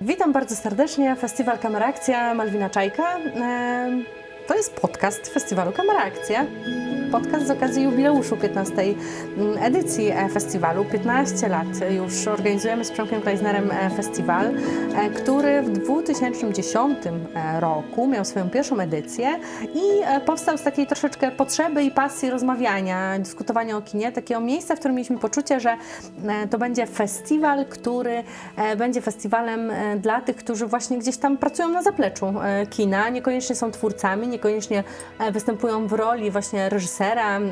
Witam bardzo serdecznie. Festiwal Kamerakcja Malwina Czajka. Em, To jest podcast Festiwalu Kamerakcja. Podcast z okazji jubileuszu 15 mm, edycji e, festiwalu. 15 lat już organizujemy z Przemkiem Kleisnerem e, festiwal, e, który w 2010 e, roku miał swoją pierwszą edycję i powstał z takiej troszeczkę potrzeby i pasji rozmawiania, dyskutowania o kinie, takiego miejsca, w którym mieliśmy poczucie, że to będzie festiwal, który będzie festiwalem dla tych, którzy właśnie gdzieś tam pracują na zapleczu kina, niekoniecznie są twórcami, niekoniecznie występują w roli właśnie reżysera,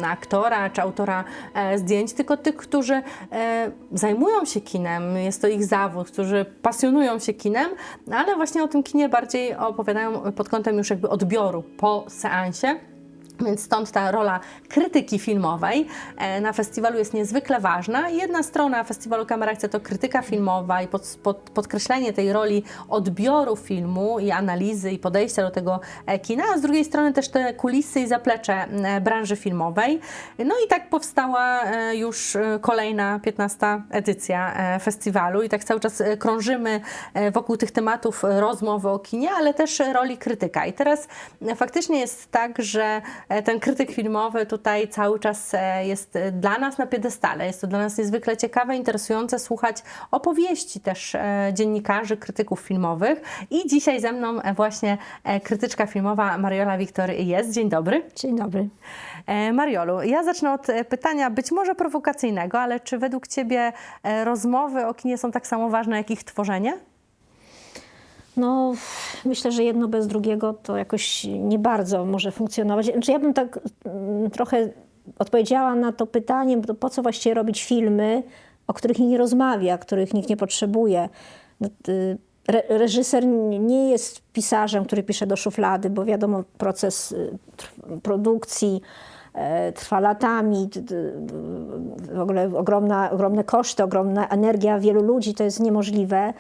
aktora czy autora e, zdjęć, tylko tych, którzy e, zajmują się kinem, jest to ich zawód, którzy pasjonują się kinem, ale właśnie o tym kinie bardziej opowiadają pod kątem już jakby odbioru po seansie. Więc stąd ta rola krytyki filmowej e, na festiwalu jest niezwykle ważna. Jedna strona festiwalu Kamerakcja to krytyka filmowa i pod, pod, podkreślenie tej roli odbioru filmu i analizy i podejścia do tego e, kina, a z drugiej strony też te kulisy i zaplecze e, branży filmowej. No i tak powstała już kolejna 15 edycja festiwalu i tak cały czas krążymy wokół tych tematów rozmowy o kinie, ale też roli krytyka. I teraz faktycznie jest tak, że ten krytyk filmowy tutaj cały czas e, jest e, dla nas na piedestale. Jest to dla nas niezwykle ciekawe, interesujące słuchać opowieści też e, dziennikarzy, krytyków filmowych. I dzisiaj ze mną e, właśnie e, krytyczka filmowa Mariola Wiktor jest. Dzień dobry. Dzień dobry. E, Mariolu, ja zacznę od e, pytania być może prowokacyjnego, ale czy według Ciebie e, rozmowy o kinie są tak samo ważne jak ich tworzenie? No, myślę, że jedno bez drugiego to jakoś nie bardzo może funkcjonować. Znaczy, ja bym tak mm, trochę odpowiedziała na to pytanie, po co właściwie robić filmy, o których nikt nie rozmawia, których nikt nie potrzebuje. No, y, Re reżyser nie jest pisarzem, który pisze do szuflady, bo wiadomo, proces y, produkcji e, trwa latami, w ogóle ogromna, ogromne koszty, ogromna energia wielu ludzi, to jest niemożliwe.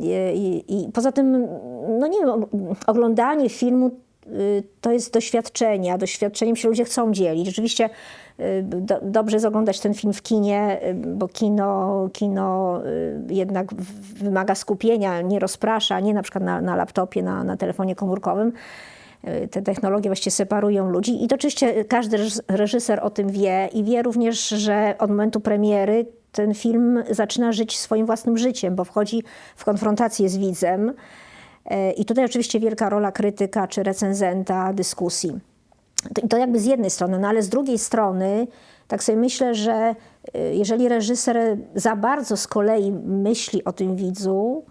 I, i, poza tym, no nie wiem, og- oglądanie filmu y, to jest doświadczenie, a doświadczeniem się ludzie chcą dzielić. Rzeczywiście y, do, dobrze jest oglądać ten film w kinie, y, bo kino, kino jednak wymaga skupienia, nie rozprasza, nie na przykład na, na laptopie, na, na telefonie komórkowym. Te technologie właściwie separują ludzi i to oczywiście każdy reż- reżyser o tym wie i wie również, że od momentu premiery ten film zaczyna żyć swoim własnym życiem, bo wchodzi w konfrontację z widzem. E, I tutaj oczywiście wielka rola krytyka czy recenzenta dyskusji. To, to jakby z jednej strony, no ale z drugiej strony, tak sobie myślę, że y, jeżeli reżyser za bardzo z kolei myśli o tym widzu,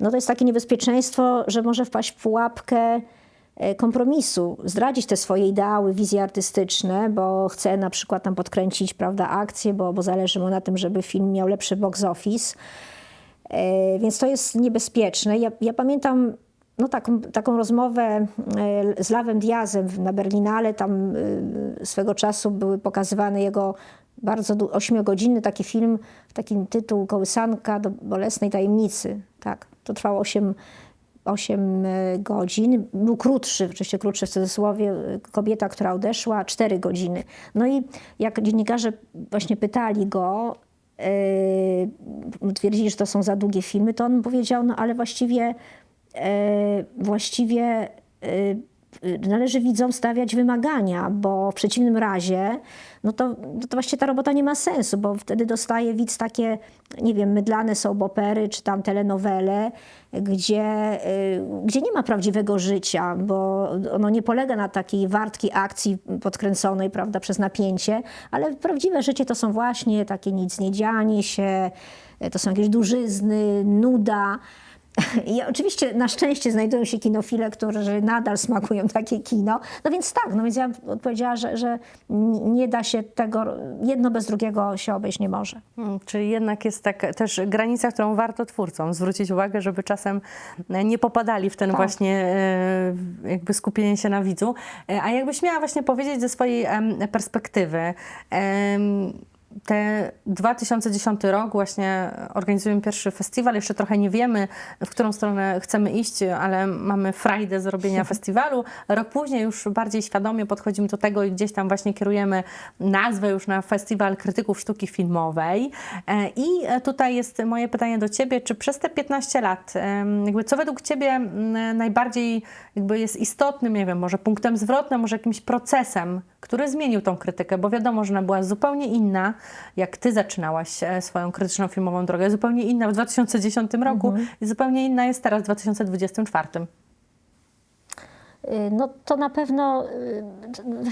no to jest takie niebezpieczeństwo, że może wpaść w pułapkę e, kompromisu, zdradzić te swoje ideały, wizje artystyczne, bo chce na przykład tam podkręcić prawda, akcję, bo, bo zależy mu na tym, żeby film miał lepszy box office. E, Więc to jest niebezpieczne. Ja, ja pamiętam no, taką, taką rozmowę e, z Lawem Diazem na Berlinale. Tam e, swego czasu były pokazywane jego bardzo ośmiogodzinny taki film, taki tytuł Kołysanka do bolesnej tajemnicy. Tak, to trwało 8, 8 godzin. Był krótszy, oczywiście krótszy w cudzysłowie, e, kobieta, która odeszła, 4 godziny. No i jak dziennikarze właśnie pytali go, yy, twierdzili, że to są za długie filmy, to on powiedział, no ale właściwie, e, właściwie e, należy widzom stawiać wymagania, bo w przeciwnym razie, no to, no to właściwie ta robota nie ma sensu, bo wtedy dostaje widz takie, nie wiem, mydlane soap opery czy tam telenowele, gdzie, y, gdzie nie ma prawdziwego życia, bo ono nie polega na takiej wartkiej akcji podkręconej, prawda, przez napięcie, ale prawdziwe życie to są właśnie takie nic nie dzianie się, to są jakieś dużyzny, nuda. I oczywiście na szczęście znajdują się kinofile, którzy nadal smakują takie kino. No więc tak, no więc ja odpowiedziała, że, że nie da się tego, jedno bez drugiego się obejść nie może. Hmm, czyli jednak jest tak też granica, którą warto twórcom zwrócić uwagę, żeby czasem nie popadali w ten Tak. właśnie e, jakby skupienie się na widzu. E, A jakbyś miała właśnie powiedzieć ze swojej perspektywy, te 2010 rok właśnie organizujemy pierwszy festiwal. Jeszcze trochę nie wiemy, w którą stronę chcemy iść, ale mamy frajdę zrobienia festiwalu. Rok później już bardziej świadomie podchodzimy do tego i gdzieś tam właśnie kierujemy nazwę już na Festiwal Krytyków Sztuki Filmowej. E, I tutaj jest moje pytanie do Ciebie, czy przez te 15 lat, jakby co według Ciebie najbardziej jakby jest istotnym, nie wiem, może punktem zwrotnym, może jakimś procesem, który zmienił tą krytykę, bo wiadomo, że ona była zupełnie inna, jak Ty zaczynałaś e, swoją krytyczną filmową drogę, zupełnie inna w 2010 roku i zupełnie inna jest teraz w 2024. Y, No to na pewno y,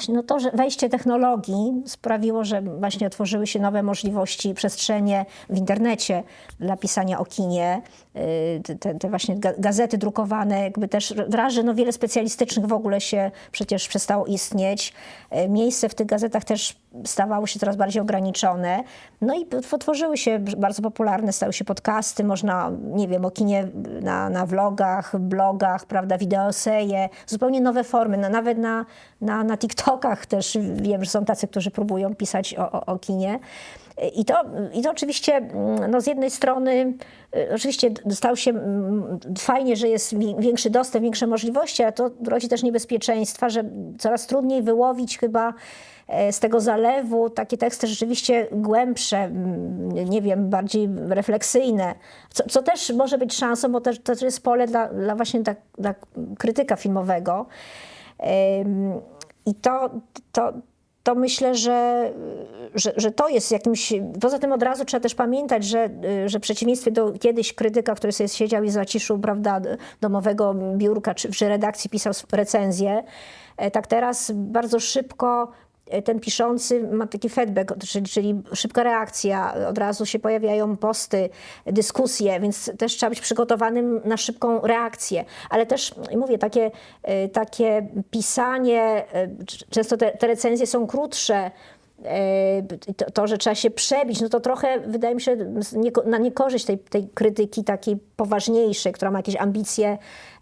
no to, że wejście technologii sprawiło, że właśnie otworzyły się nowe możliwości, przestrzenie w internecie dla pisania o kinie. Y, Te, te właśnie ga- gazety drukowane, jakby też wraży, no wiele specjalistycznych w ogóle się przecież przestało istnieć. Miejsce w tych gazetach też stawało się coraz bardziej ograniczone. No i otworzyły się bardzo popularne, stały się podcasty, można, nie wiem, o kinie na, na vlogach, blogach, prawda, wideoseje, zupełnie nowe formy, no, nawet na, na, na TikTokach też wiem, że są tacy, którzy próbują pisać o, o, o kinie. I to, I to oczywiście mm, no z jednej strony y, oczywiście stał się mm, fajnie, że jest wi- większy dostęp, większe możliwości, ale to rodzi też niebezpieczeństwa, że coraz trudniej wyłowić chyba e, z tego zalewu takie teksty rzeczywiście głębsze, mm, nie wiem, bardziej refleksyjne, co, co też może być szansą, bo też, to jest pole dla, dla właśnie dla, dla krytyka filmowego. I to, to, to myślę, że, że, że to jest jakimś. Poza tym od razu trzeba też pamiętać, że, że w przeciwieństwie do kiedyś krytyka, który sobie siedział i zaciszył prawda, domowego biurka czy, czy redakcji pisał recenzję, e, tak teraz bardzo szybko ten piszący ma taki feedback, czyli, czyli szybka reakcja, od razu się pojawiają posty, dyskusje, więc też trzeba być przygotowanym na szybką reakcję. Ale też, mówię, takie, e, takie pisanie, c- często te, te recenzje są krótsze, to, to, że trzeba się przebić, no to trochę wydaje mi się na niekorzyść tej, tej krytyki takiej poważniejszej, która ma jakieś ambicje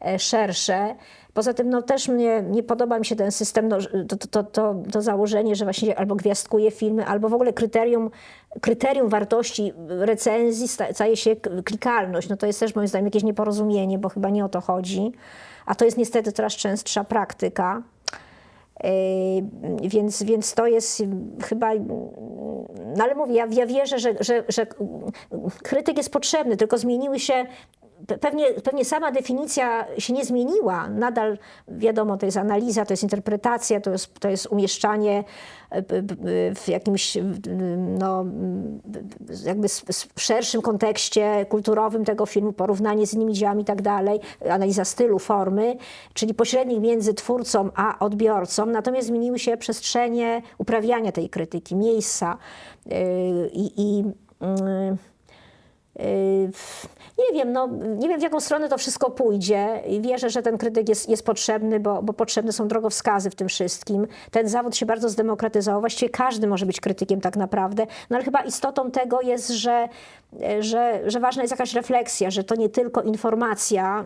e, szersze. Poza tym no, też mnie, nie podoba mi się ten system, no, to, to, to, to, założenie, że właśnie albo gwiazdkuje filmy, albo w ogóle kryterium, kryterium wartości recenzji sta- staje się klikalność. No to jest też moim zdaniem jakieś nieporozumienie, bo chyba nie o to chodzi. A to jest niestety coraz częstsza praktyka. Yy, Więc, więc to jest chyba. No ale mówię, ja, ja wierzę, że, że, że krytyk jest potrzebny, tylko zmieniły się. Pe- Pewnie, pewnie sama definicja się nie zmieniła. Nadal wiadomo, to jest analiza, to jest interpretacja, to jest, to jest umieszczanie e, w jakimś e, no, jakby szerszym kontekście kulturowym tego filmu, porównanie z innymi dziełami i tak dalej, analiza stylu, formy, czyli pośrednik między twórcą a odbiorcą. Natomiast zmieniły się przestrzenie uprawiania tej krytyki, miejsca yy, i. i yy, Yy, Nie wiem, no, nie wiem w jaką stronę to wszystko pójdzie wierzę, że ten krytyk jest, jest potrzebny, bo, bo potrzebne są drogowskazy w tym wszystkim. Ten zawód się bardzo zdemokratyzował, właściwie każdy może być krytykiem tak naprawdę, no ale chyba istotą tego jest, że, że, że ważna jest jakaś refleksja, że to nie tylko informacja,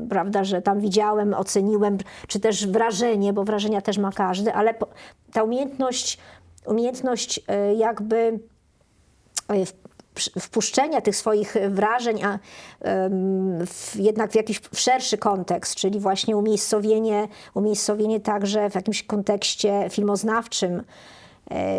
yy, prawda, że tam widziałem, oceniłem, czy też wrażenie, bo wrażenia też ma każdy, ale po- ta umiejętność, umiejętność yy, jakby przy- wpuszczenia tych swoich wrażeń, a w, jednak w jakiś szerszy kontekst, czyli właśnie umiejscowienie, umiejscowienie także w jakimś kontekście filmoznawczym,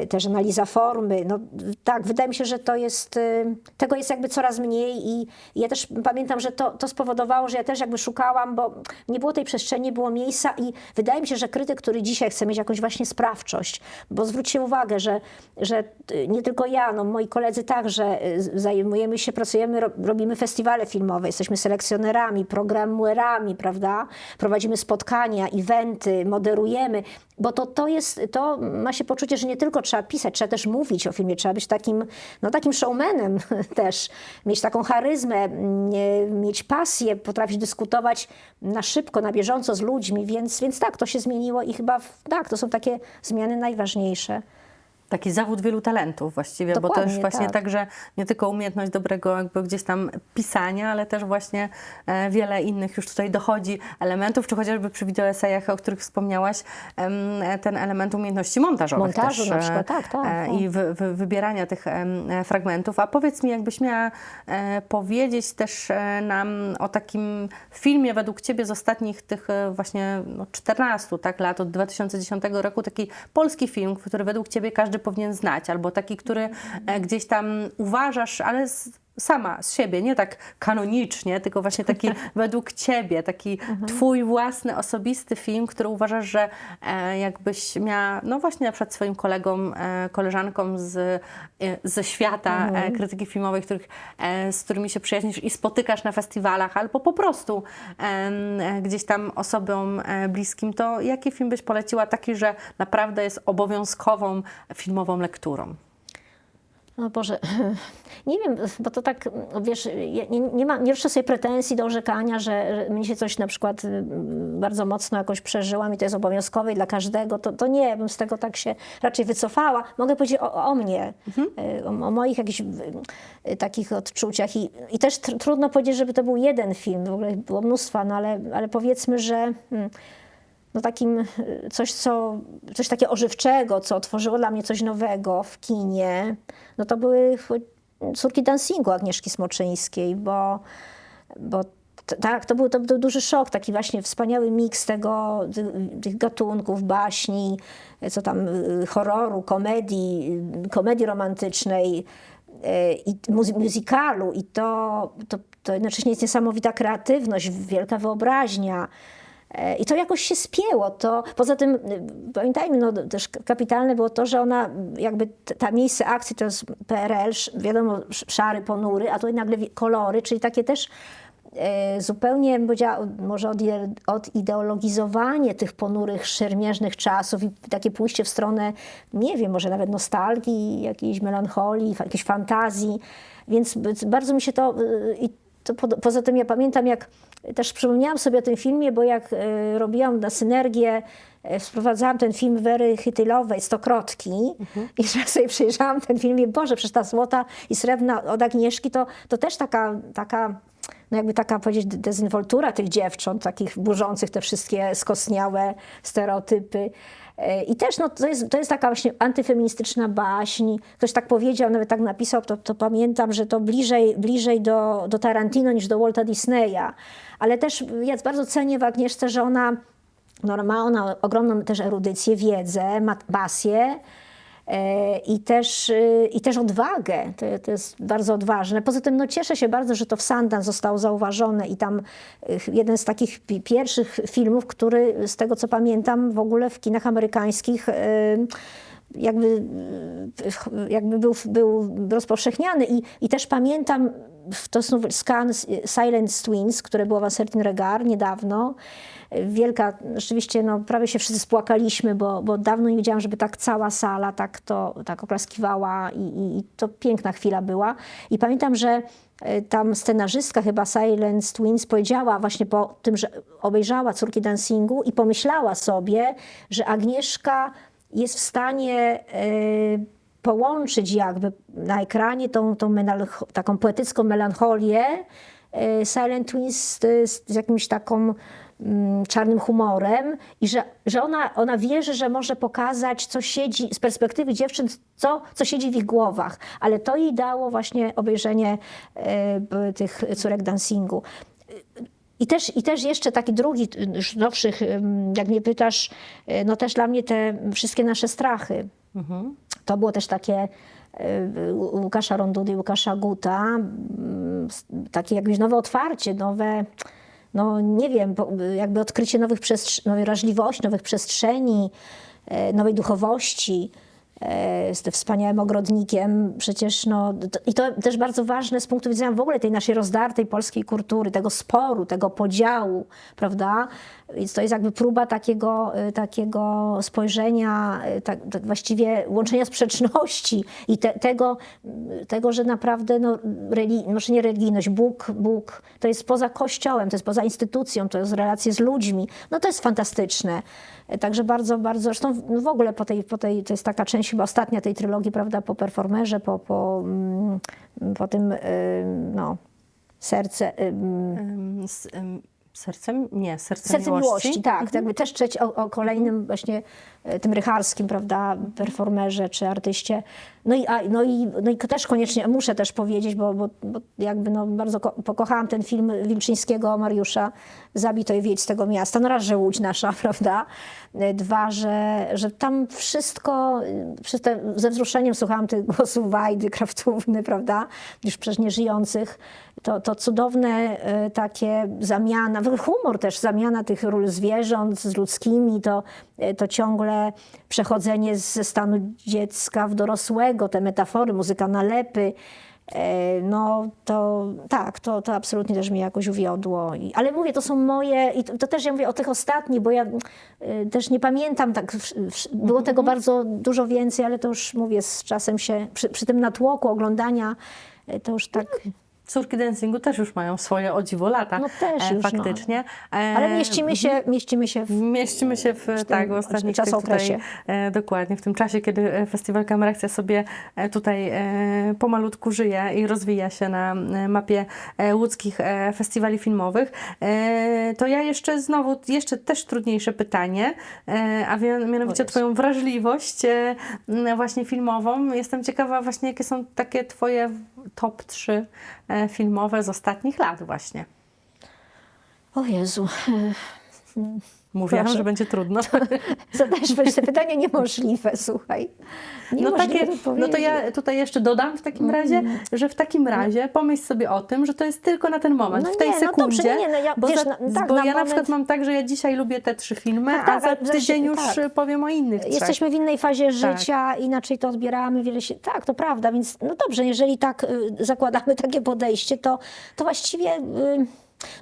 też analiza formy. No, tak, wydaje mi się, że to jest, e, tego jest jakby coraz mniej i ja też pamiętam, że to, to spowodowało, że ja też jakby szukałam, bo nie było tej przestrzeni, było miejsca i wydaje mi się, że krytyk, który dzisiaj chce mieć jakąś właśnie sprawczość, bo zwróćcie uwagę, że, że y, nie tylko ja, no moi koledzy także zajmujemy się, pracujemy, ro- robimy festiwale filmowe, jesteśmy selekcjonerami, programuerami, prawda? Prowadzimy spotkania, eventy, moderujemy, bo to, to jest, to ma się poczucie, że nie tylko trzeba pisać, trzeba też mówić o filmie, trzeba być takim, no takim showmanem też, mieć taką charyzmę, mm, nie- mieć pasję, potrafić dyskutować na szybko, na bieżąco z ludźmi, więc, więc tak, to się zmieniło i chyba tak, to są takie zmiany najważniejsze. Taki zawód wielu talentów właściwie, bo to Dokładnie, już właśnie tak. tak. że nie tylko umiejętność dobrego jakby gdzieś tam pisania, ale też właśnie e, wiele innych już tutaj dochodzi elementów, czy chociażby przy wideoesejach, o których wspomniałaś, e, ten element umiejętności montażowych Montażu też. na e, przykład, tak, tak, tak. I wy, wy, wybierania tych fragmentów. A powiedz mi, jakbyś miała powiedzieć też nam o takim filmie według Ciebie z ostatnich tych właśnie no, 14 tak, lat, od 2010 roku, taki polski film, który według Ciebie każdy powinien znać, albo taki, który e, gdzieś tam uważasz, ale sama z siebie, nie tak kanonicznie, tylko właśnie taki według Ciebie, taki Twój własny, osobisty film, który uważasz, że e, jakbyś miała, no właśnie na przykład swoim kolegom, e, koleżankom z, e, ze świata e, krytyki filmowej, których, z którymi się przyjaźnisz i spotykasz na festiwalach, albo po prostu gdzieś tam osobom bliskim, to jaki film byś poleciła? Taki, że naprawdę jest obowiązkową filmową lekturą? No Boże, nie wiem, bo to tak, wiesz, nie, nie, ma, nie sobie pretensji do orzekania, że, że mnie się coś na przykład y, bardzo mocno jakoś przeżyłam i to jest obowiązkowe i dla każdego, to, to nie, bym z tego tak się raczej wycofała. Mogę powiedzieć o, o mnie, y, o, o moich jakichś y, takich odczuciach i, i też tr trudno powiedzieć, żeby to był jeden film, w ogóle było mnóstwa, no ale, ale powiedzmy, że... Hmm, no takim y, coś, co, coś takiego ożywczego, co otworzyło dla mnie coś nowego w kinie, no to były Córki dancingu Agnieszki Smoczyńskiej, bo, bo tak, to był, to był duży szok, taki właśnie wspaniały miks tego, ty- tych gatunków, baśni, co tam, y, horroru, komedii, komedii romantycznej i muzy- musicalu i to, to, to jednocześnie jest niesamowita kreatywność, wielka wyobraźnia. E, I to jakoś się spięło. To, poza tym, y, pamiętajmy, no, też kapitalne było to, że ona, jakby ta miejsce akcji to jest PRL, wiadomo, sz- szary, ponury, a tutaj nagle kolory, czyli takie też e, zupełnie, powiedziała, może odide- odideologizowanie tych ponurych, szermierznych czasów i takie pójście w stronę, nie wiem, może nawet nostalgii, jakiejś melancholii, jakiejś fantazji. Więc bardzo mi się to... y, to po, poza tym ja pamiętam, jak też przypomniałam sobie o tym filmie, bo jak e, robiłam na synergię, e, wprowadzałam ten film Wery Chytylowej, Stokrotki i że sobie przejrzałam ten film i Boże, przecież ta złota i srebrna od Agnieszki to, to też taka, taka no jakby taka powiedzieć de- dezynwoltura tych dziewcząt, takich burzących te wszystkie skostniałe stereotypy. E, I też no, to, jest, to jest taka właśnie antyfeministyczna baśń. Ktoś tak powiedział, nawet tak napisał, to, to pamiętam, że to bliżej, bliżej do, do Tarantino niż do Walta Disneya. Ale też ja bardzo cenię w Agnieszce, że ona, no, ma ona ogromną też erudycję, wiedzę, ma pasję. E, I też, y, I też odwagę, to, to jest bardzo odważne. Poza tym no, cieszę się bardzo, że to w Sundance zostało zauważone i tam y, jeden z takich pi- pierwszych filmów, który z tego co pamiętam w ogóle w kinach amerykańskich jakby, jakby był, był rozpowszechniany I, i też pamiętam to są Scan Silent Twins, które było w Certain Regard niedawno. Wielka, rzeczywiście no, prawie się wszyscy spłakaliśmy, bo, bo dawno nie widziałam, żeby tak cała sala tak to tak oklaskiwała i, i, i to piękna chwila była. I pamiętam, że e, tam scenarzystka chyba Silent Twins powiedziała właśnie po tym, że obejrzała Córki Dancingu i pomyślała sobie, że Agnieszka jest w stanie e, połączyć jakby na ekranie tą, tą taką poetycką melancholię e, Silent Twins z, z, jakimś taką mm, czarnym humorem i że, że ona, ona wierzy, że może pokazać, co siedzi z perspektywy dziewczyn, co, co siedzi w ich głowach. Ale to jej dało właśnie obejrzenie b- tych córek dancingu. I też, I też jeszcze taki drugi, z nowszych, jak mnie pytasz, y, no też dla mnie te wszystkie nasze strachy. To było też takie y, Łukasza Rondudy Łukasza Guta, mm, takie jakieś nowe otwarcie, nowe, no nie wiem, jakby odkrycie nowych przestrz- nowej wrażliwości, nowych przestrzeni, e, nowej duchowości z tym wspaniałym ogrodnikiem. Przecież no, to, i to też bardzo ważne z punktu widzenia w ogóle tej naszej rozdartej polskiej kultury, tego sporu, tego podziału, prawda? Więc to jest jakby próba takiego, e, takiego spojrzenia, e, tak, tak właściwie łączenia sprzeczności i te, tego, tego, że naprawdę no, może nie religijność, Bóg, Bóg to jest poza kościołem, to jest poza instytucją, to jest relacje z ludźmi. No to jest fantastyczne. E, Także bardzo, bardzo, zresztą w- no w ogóle po tej, po tej, to jest taka część chyba ostatnia tej trylogii, prawda, po performerze, po, po, mm, po tym, y, no, serce, y, ym, sercem? Nie, serce, Serce miłości. miłości, tak. Jakby też trzeci o, o kolejnym właśnie e, tym rycharskim, prawda, performerze czy artyście. No i, a, no i, no i też koniecznie muszę też powiedzieć, bo, bo, bo jakby no bardzo ko- pokochałam ten film Wilczyńskiego Mariusza Zabij to i wiedź z tego miasta. No raz, że Łódź nasza, prawda? E, Dwa, że, że tam wszystko, przez te, ze wzruszeniem słuchałam tych głosów Wajdy, Kraftówny, prawda? Już przecież nieżyjących. To, to cudowne e, takie zamiana, w humor też, zamiana tych ról zwierząt z ludzkimi, to, e, to ciągle przechodzenie ze stanu dziecka w dorosłego, te metafory, muzyka nalepy. E, No to tak, to, to absolutnie też mnie jakoś uwiodło. I, ale mówię, to są moje, i to, to też ja mówię o tych ostatnich, bo ja y, też nie pamiętam tak, wsz- wsz- było tego bardzo dużo więcej, ale to już mówię, z czasem się, przy, przy tym natłoku oglądania, y, to już tak, Córki dancingu też już mają swoje o dziwo lata. No też już, no. Faktycznie. E, ale mieścimy się, mieścimy się w, Mieścimy się w, tak, w ostatnich tych czasokresie. Tutaj, e, dokładnie, w tym czasie, kiedy e, Festiwal Kamerakcja sobie e, tutaj e, pomalutku żyje i rozwija się na e, mapie e, łódzkich e, festiwali filmowych, e, to ja jeszcze znowu, jeszcze też trudniejsze pytanie, e, a mianowicie Jezu. Twoją wrażliwość e, właśnie filmową. Jestem ciekawa właśnie, jakie są takie Twoje top 3 e, filmowe z ostatnich lat właśnie. o Jezu, Mówiłam, Proszę. że będzie trudno. zadajesz pytanie niemożliwe, słuchaj. No, Niemożliwe takie, no to ja tutaj jeszcze dodam w takim razie, że w takim razie pomyśl sobie o tym, że to jest tylko na ten moment, No w tej nie, no sekundzie. dobrze, nie, no ja- bo wiesz, za, no, tak, bo na ja na moment- przykład mam tak, że ja dzisiaj lubię te trzy filmy, Tak, a tak, za tydzień już tak. powiem o innych trzech. Jesteśmy w innej fazie Tak. życia, inaczej to odbieramy, wiele się... Tak, to prawda, więc no dobrze, jeżeli tak y, zakładamy takie podejście, to, to właściwie... Y,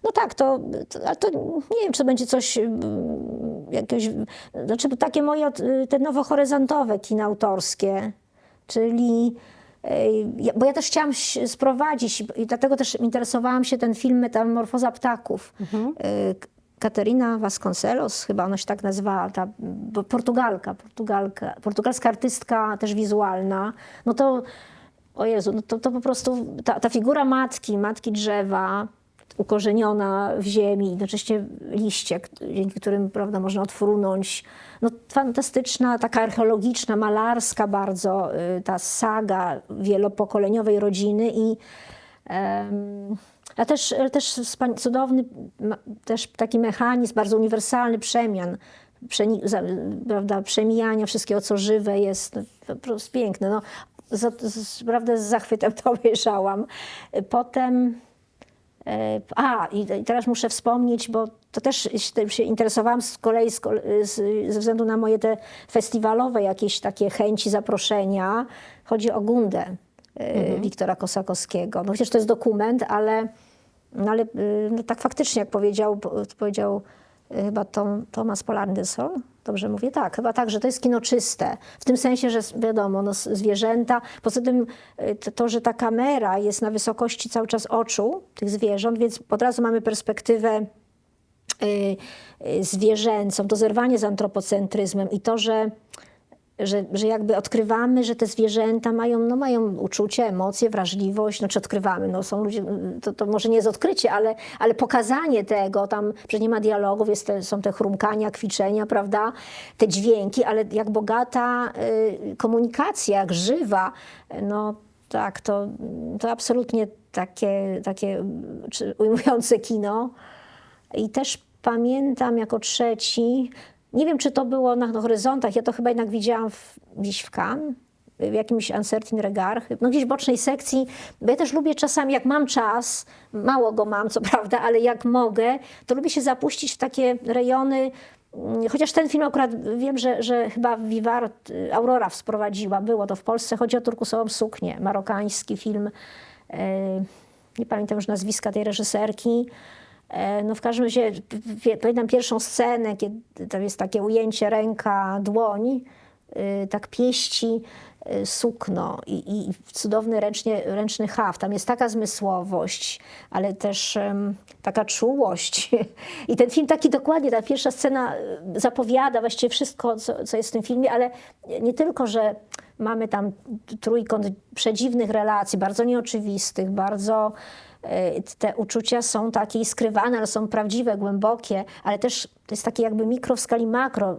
no tak, to, to, ale to nie wiem, czy to będzie coś y, jakieś... Znaczy takie moje, y, te nowohoryzontowe kina autorskie, czyli... Bo ja też chciałam sprowadzić i dlatego też interesowałam się ten film Metamorfoza ptaków. Y, Katerina Vasconcelos, chyba ona się tak nazywała, ta Portugalka, Portugalka, portugalska artystka też wizualna, no to, o Jezu, no to, to po prostu ta, ta figura matki, matki drzewa, ukorzeniona w ziemi, jednocześnie liście, dzięki którym prawda, można odfrunąć. No, fantastyczna, taka archeologiczna, malarska bardzo y, ta saga wielopokoleniowej rodziny i a też, też cudowny też taki mechanizm bardzo uniwersalny przemian, przeni- prawda, przemijania wszystkiego, co żywe jest no, po prostu piękne. No, z, z, prawda, z zachwytem to obejrzałam. Potem E, A, i teraz muszę wspomnieć, bo to też się- interesowałam z kolei z, z, ze względu na moje te festiwalowe jakieś takie chęci zaproszenia. Chodzi o Gundę e, Wiktora Kosakowskiego. No chociaż to jest dokument, ale, no ale y, no tak faktycznie, jak powiedział, po- powiedział y, chyba Tom, Tomasz Polandysol, dobrze mówię? Tak, chyba tak, że to jest kino czyste. W tym sensie, że wiadomo, no, zwierzęta, poza tym y, to, to, że ta kamera jest na wysokości cały czas oczu tych zwierząt, więc od razu mamy perspektywę y, y, zwierzęcą, to zerwanie z antropocentryzmem i to, że, że, że jakby odkrywamy, że te zwierzęta mają, no mają uczucie, emocje, wrażliwość, znaczy odkrywamy, no są ludzie, to, to może nie jest odkrycie, ale, ale pokazanie tego, tam przecież nie ma dialogów, jest te, są te chrumkania, kwiczenia, prawda, te dźwięki, ale jak bogata y, komunikacja, jak żywa, no tak, to, to absolutnie takie, takie czy ujmujące kino. I też pamiętam jako trzeci, nie wiem czy to było na horyzontach, ja to chyba jednak widziałam w, gdzieś w Cannes, w jakimś Uncertain Regard, no gdzieś w bocznej sekcji, bo ja też lubię czasami, jak mam czas, mało go mam co prawda, ale jak mogę, to lubię się zapuścić w takie rejony, mm, Chociaż ten film akurat wiem, że, że chyba Vivart, y, Aurora wprowadziła, było to w Polsce. Chodzi o turkusową suknię, marokański film. e, Nie pamiętam już nazwiska tej reżyserki. E, No w każdym razie pamiętam pierwszą scenę, kiedy tam jest takie ujęcie ręka, dłoń, y, tak pieści. y, sukno i, i cudowny ręcznie, ręczny haft. Tam jest taka zmysłowość, ale też em, taka czułość. I ten film taki dokładnie, ta pierwsza scena y, zapowiada właściwie wszystko, co, co jest w tym filmie, ale nie tylko, że mamy tam trójkąt przedziwnych relacji, bardzo nieoczywistych, bardzo e, te uczucia są takie skrywane, ale są prawdziwe, głębokie, ale też to jest takie jakby mikro w skali makro.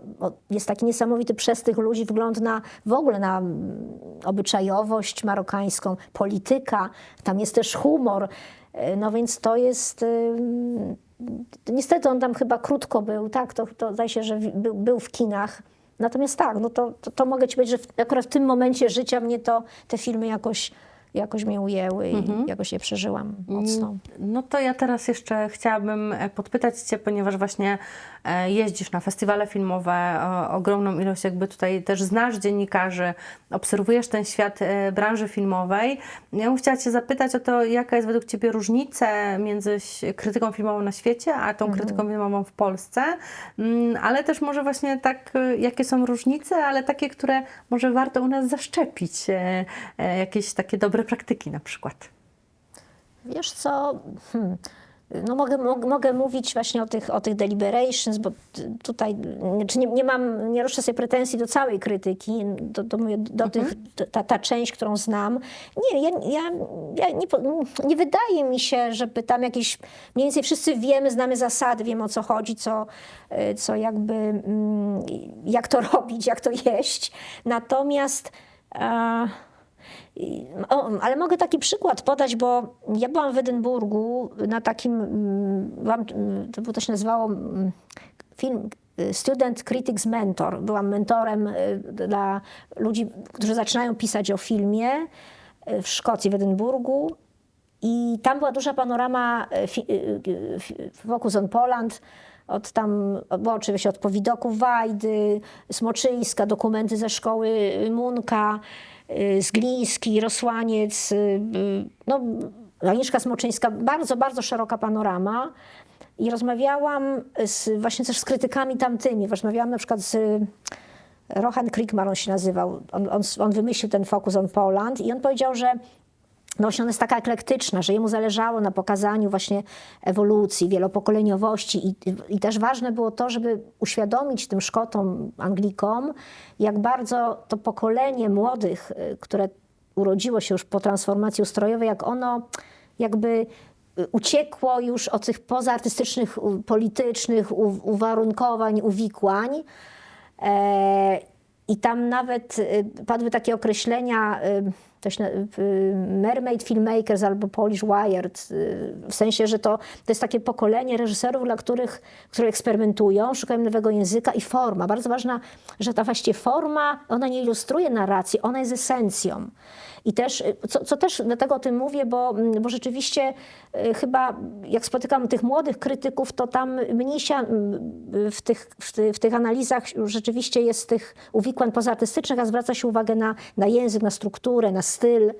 Jest taki niesamowity przez tych ludzi wgląd na w ogóle na mm, obyczajowość marokańską, polityka, tam jest też humor. E, No więc to jest. ym, Niestety on tam chyba krótko był, tak, to, to zdaje się, że był, był w kinach. Natomiast tak, no to, to, to mogę ci powiedzieć, że akurat w tym momencie życia mnie to, te filmy jakoś, jakoś mnie ujęły i jakoś je przeżyłam mocno. No to ja teraz jeszcze chciałabym e, podpytać Cię, ponieważ właśnie e, jeździsz na festiwale filmowe, ogromną ilość jakby tutaj też znasz dziennikarzy, obserwujesz ten świat e, branży filmowej. Ja bym chciała Cię zapytać o to, jaka jest według Ciebie różnica między krytyką filmową na świecie, a tą krytyką filmową w Polsce, Mm, ale też może właśnie tak, jakie są różnice, ale takie, które może warto u nas zaszczepić, jakieś takie dobre praktyki na przykład. Wiesz co, hmm. no mogę, mogę, mogę mówić właśnie o tych, o tych deliberations, bo tutaj czy nie, nie mam, nie roszczę sobie pretensji do całej krytyki, do, do, do tych, ta, ta część, którą znam. Nie, ja, ja, ja nie, nie wydaje mi się, żeby tam jakieś, mniej więcej wszyscy wiemy, znamy zasady, wiemy o co chodzi, co, y, co jakby, mm, jak to robić, jak to jeść. Natomiast... e, O, ale mogę taki przykład podać, bo ja byłam w Edynburgu na takim, mm, mm, to było to się nazywało mm, film y, Student Critics Mentor. Byłam mentorem y, dla ludzi, którzy zaczynają pisać o filmie y, w Szkocji, w Edynburgu. I tam była duża panorama e, fi- y, y, fi- Focus on Poland, od tam, bo oczywiście od powidoków Wajdy, Smoczyńska, dokumenty ze szkoły Munka, y, z Gliński, Rosłaniec, no, Agnieszka Smoczyńska, bardzo, bardzo szeroka panorama. I rozmawiałam z, właśnie też z krytykami tamtymi. Rozmawiałam na przykład z Rohan Krikmar, on się nazywał. On, on, on wymyślił ten Focus on Poland i on powiedział, że no właśnie ona jest taka eklektyczna, że jemu zależało na pokazaniu właśnie ewolucji, wielopokoleniowości i, i też ważne było to, żeby uświadomić tym Szkotom, Anglikom, jak bardzo to pokolenie młodych, y, które urodziło się już po transformacji ustrojowej, jak ono jakby y, uciekło już od tych pozaartystycznych, politycznych uwarunkowań, uwikłań. E, I tam nawet y, padły takie określenia, to się, y, mermaid filmmakers albo Polish Wired, y, w sensie, że to, to jest takie pokolenie reżyserów, dla których, które eksperymentują, szukają nowego języka i forma. Bardzo ważna, że ta właściwie forma, ona nie ilustruje narracji, ona jest esencją. I też, y, co, co też dlatego o tym mówię, bo, mm, bo rzeczywiście chyba jak spotykam tych młodych krytyków, to tam mniejsza mm, w tych, w, ty, w tych analizach rzeczywiście jest tych uwikłań pozaartystycznych, a zwraca się uwagę na, na język, na strukturę, na styl.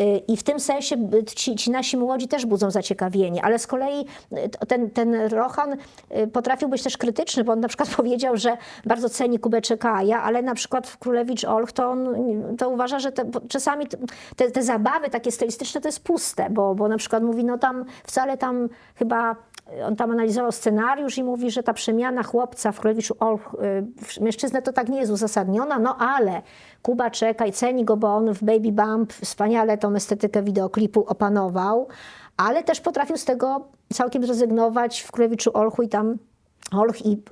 Y, I w tym sensie ci, ci nasi młodzi też budzą zaciekawienie, ale z kolei y, ten, ten Rohan y, potrafił być też krytyczny, bo on na przykład powiedział, że bardzo ceni Kubę Czekaja, ale na przykład w Królewicz Olch to on to uważa, że te, czasami te, te zabawy takie stylistyczne to jest puste, bo, bo na przykład mówi, no tam wcale tam chyba on tam analizował scenariusz i mówi, że ta przemiana chłopca w Królewiczu Olch w mężczyznę to tak nie jest uzasadniona, no ale Kuba czeka i ceni go, bo on w Baby Bump wspaniale tą estetykę wideoklipu opanował, ale też potrafił z tego całkiem zrezygnować w Królewiczu Olchu i tam Olch i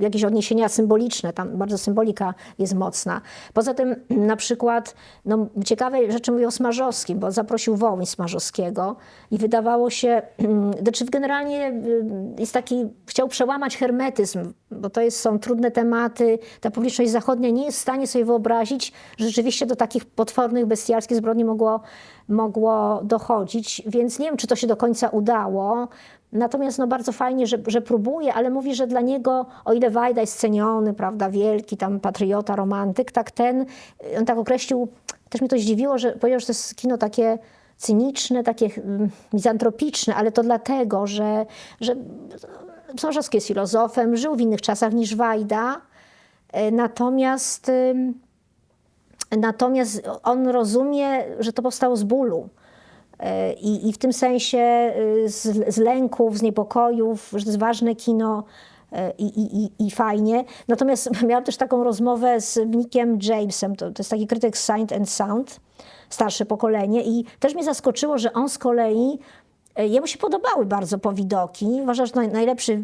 jakieś odniesienia symboliczne, tam bardzo symbolika jest mocna. Poza tym na przykład no, ciekawe rzeczy mówił o Smarzowskim, bo zaprosił Wołyń Smarzowskiego i wydawało się, znaczy generalnie y, jest taki, chciał przełamać hermetyzm, bo to jest, są trudne tematy, ta publiczność zachodnia nie jest w stanie sobie wyobrazić, że rzeczywiście do takich potwornych, bestialskich zbrodni mogło, mogło dochodzić, więc nie wiem, czy to się do końca udało. Natomiast no, bardzo fajnie, że, że próbuje, ale mówi, że dla niego, o ile Wajda jest ceniony, prawda, wielki tam patriota, romantyk, tak ten, on tak określił, też mnie to zdziwiło, że powiedział, że to jest kino takie cyniczne, takie mm, mizantropiczne, ale to dlatego, że, że Sążowski jest filozofem, żył w innych czasach niż Wajda, e, natomiast natomiast on rozumie, że to powstało z bólu. E, I, I w tym sensie y, z, z lęków, z niepokojów, że to jest ważne kino e, i, i, i- fajnie. Natomiast miałam też taką rozmowę z Nickiem Jamesem, to, to jest taki krytyk Sight and Sound, starsze pokolenie i też mnie zaskoczyło, że on z kolei, e, jemu się podobały bardzo powidoki. Uważa, że naj, najlepszy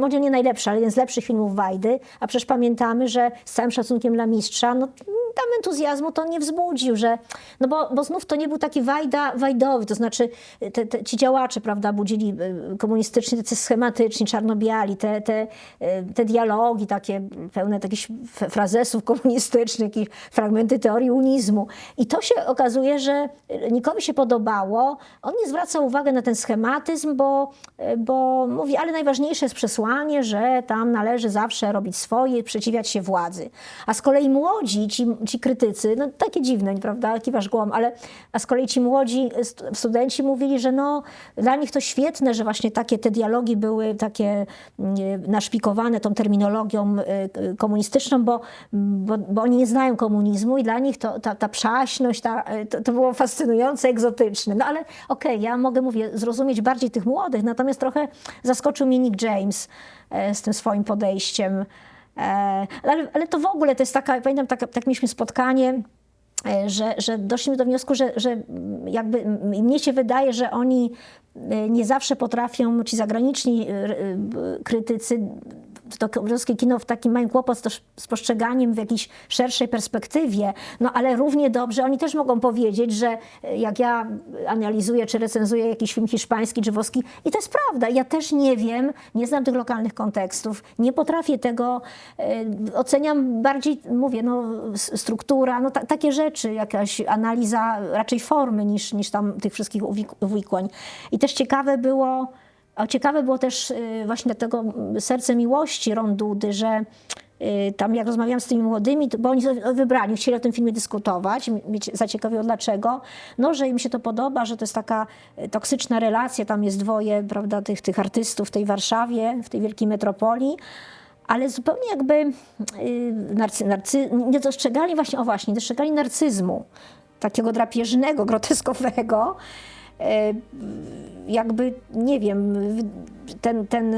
może nie najlepszy, ale jeden z lepszych filmów Wajdy, a przecież pamiętamy, że z całym szacunkiem dla mistrza, no tam entuzjazmu to nie wzbudził, że, no bo, bo znów to nie był taki Wajda, Wajdowy, to znaczy te, te, ci działacze, prawda, budzili y, komunistyczni, tacy schematyczni, czarno-biali, te, te, y, te dialogi takie pełne takich f- frazesów komunistycznych, jakieś fragmenty teorii unizmu. I to się okazuje, że Nikowi się podobało. On nie zwraca uwagi na ten schematyzm, bo, bo mówi, ale najważniejsze jest przesłanie, że tam należy zawsze robić swoje, przeciwiać się władzy. A z kolei młodzi, ci, ci krytycy, no takie dziwne, prawda, kiwasz głową, ale a z kolei ci młodzi st- studenci mówili, że no dla nich to świetne, że właśnie takie te dialogi były takie mm, naszpikowane tą terminologią y, y, komunistyczną, bo, bo, bo oni nie znają komunizmu i dla nich to, ta, ta przaśność, ta, y, to, to było fascynujące, egzotyczne. No ale okej, ja mogę, mówię, zrozumieć bardziej tych młodych, natomiast trochę zaskoczył mnie Nick James e, z tym swoim podejściem. E, Ale, ale to w ogóle to jest taka, pamiętam, tak, tak mieliśmy spotkanie, e, że, że doszliśmy do wniosku, że, że jakby mnie się wydaje, że oni nie zawsze potrafią, ci zagraniczni krytycy, to polskie kino w takim mają kłopot z postrzeganiem w jakiejś szerszej perspektywie, no ale równie dobrze oni też mogą powiedzieć, że e, jak ja analizuję czy recenzuję jakiś film hiszpański czy włoski i to jest prawda, ja też nie wiem, nie znam tych lokalnych kontekstów, nie potrafię tego, e, oceniam bardziej, mówię, no struktura, no ta, takie rzeczy, jakaś analiza raczej formy niż, niż tam tych wszystkich uwik- uwikłań. I też ciekawe było, a ciekawe było też y, właśnie tego serce miłości Rondudy, że y, tam jak rozmawiałam z tymi młodymi, bo oni wybrali, chcieli o tym filmie dyskutować, m- mnie zaciekawiło dlaczego, no, że im się to podoba, że to jest taka y, toksyczna relacja, tam jest dwoje, prawda, tych, tych artystów w tej Warszawie, w tej wielkiej metropolii, ale zupełnie jakby narcy, narcy, nie dostrzegali właśnie, o właśnie, nie dostrzegali narcyzmu, takiego drapieżnego, groteskowego, jakby, nie wiem, ten, ten,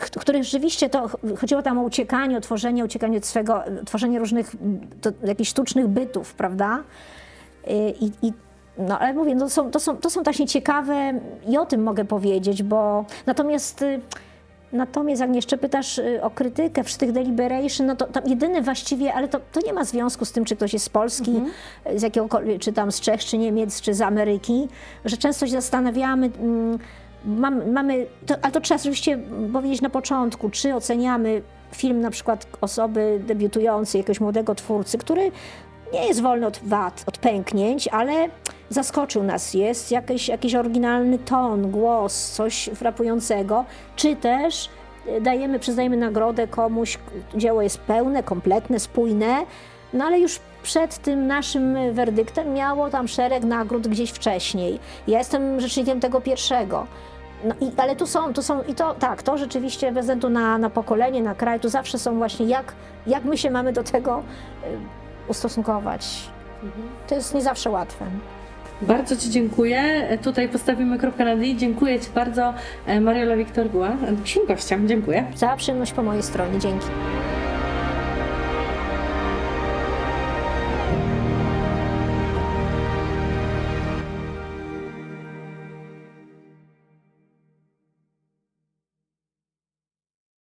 ch- który rzeczywiście to, ch- chodziło tam o uciekanie, o tworzenie, uciekanie od swego, tworzenie różnych, to, jakichś sztucznych bytów, prawda? Y, I, i no ale mówię, no, to, są, to, są, to są właśnie ciekawe i o tym mogę powiedzieć, bo natomiast Natomiast jak jeszcze pytasz y, o krytykę przy tych deliberation, no to tam jedyny właściwie, ale to, to nie ma związku z tym, czy ktoś jest z Polski, y, z jakiegokolwiek, czy tam z Czech, czy Niemiec, czy z Ameryki, że często się zastanawiamy, mm, mam, mamy, to, ale to trzeba oczywiście powiedzieć na początku, czy oceniamy film na przykład osoby debiutującej, jakiegoś młodego twórcy, który nie jest wolny od wad, od pęknięć, ale zaskoczył nas. Jest jakiś, jakiś oryginalny ton, głos, coś frapującego, czy też e, dajemy, przyznajemy nagrodę komuś, dzieło jest pełne, kompletne, spójne, no ale już przed tym naszym werdyktem miało tam szereg nagród gdzieś wcześniej. Ja jestem rzecznikiem tego pierwszego. No i, ale tu są, tu są i to tak, to rzeczywiście bez względu na, na pokolenie, na kraj, tu zawsze są właśnie jak, jak my się mamy do tego y, ustosunkować. To jest nie zawsze łatwe. Bardzo Ci dziękuję. E, Tutaj postawimy kropkę nad i. Dziękuję Ci bardzo. E, Mariola Wiktor była dzisiejszym gościem. Dziękuję. Cała przyjemność po mojej stronie. Dzięki.